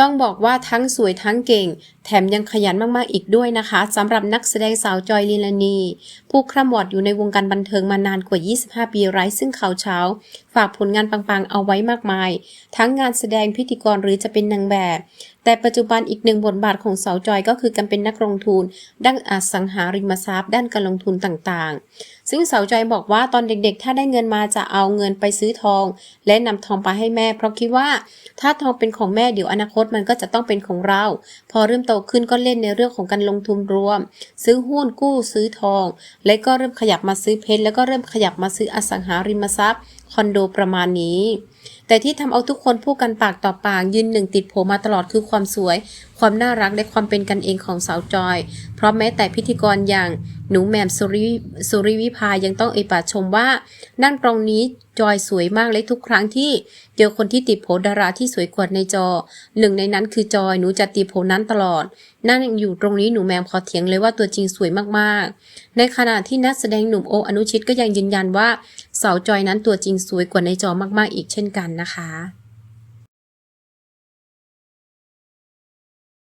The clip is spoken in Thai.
ต้องบอกว่าทั้งสวยทั้งเก่ง แถมยังขยันมากๆอีกด้วยนะคะสำหรับนักแสดงสาวจอยลีลานี ผู้คร่ำวอดอยู่ในวงการบันเทิงมานานกว่า 25 ปีไร้ซึ่งข่าวเช้า ฝากผลงานปังๆเอาไว้มากมาย ทั้งงานแสดงพิธีกรหรือจะเป็นนางแบบแต่ปัจจุบันอีกหนึ่งบทบาทของสาวจอยก็คือการเป็นนักลงทุน ด้านอสังหาริมทรัพย์ ด้านการลงทุนต่างๆ ซึ่งสาวจอยบอกว่าตอนเด็กๆ ถ้าได้เงินมาจะเอาเงินไปซื้อทอง และนำทองไปให้แม่ เพราะคิดว่าถ้าทองเป็นของแม่เดี๋ยวอนาคตมันก็จะต้องเป็นของเรา พอเริ่มโตขึ้นก็เล่นในเรื่องของการลงทุนรวม ซื้อหุ้นกู้ซื้อทอง และก็เริ่มขยับมาซื้อเพชรแล้วก็เริ่มขยับมาซื้ออสังหาริมทรัพย์คอนโดประมาณนี้ แต่ที่ทำเอาทุกคนพูดกันปากต่อปากยืนหนึ่งติดโผมาตลอดคือความสวย ความน่ารักและความเป็นกันเองของสาวจอย เพราะแม้แต่พิธีกรอย่างหนูแหม่มสุริสุริวิภายังต้องเอ่ยปากชมว่า นั่นตรงนี้จอยสวยมากและทุกครั้งที่เจอคนที่ติดโผดาราที่สวยกว่าในจอ หนึ่งในนั้นคือจอยหนูจะติดโผนั้นตลอด นั่นอยู่ตรงนี้หนูแหมมขอเถียงเลยว่าตัวจริงสวยมากๆ ในขณะที่นักแสดงหนุ่มโออนุชิตก็ยังยืนยันว่าสาวจอยนั้นตัวจริงสวยกว่าในจอมากๆ อีกเช่นกันนะคะ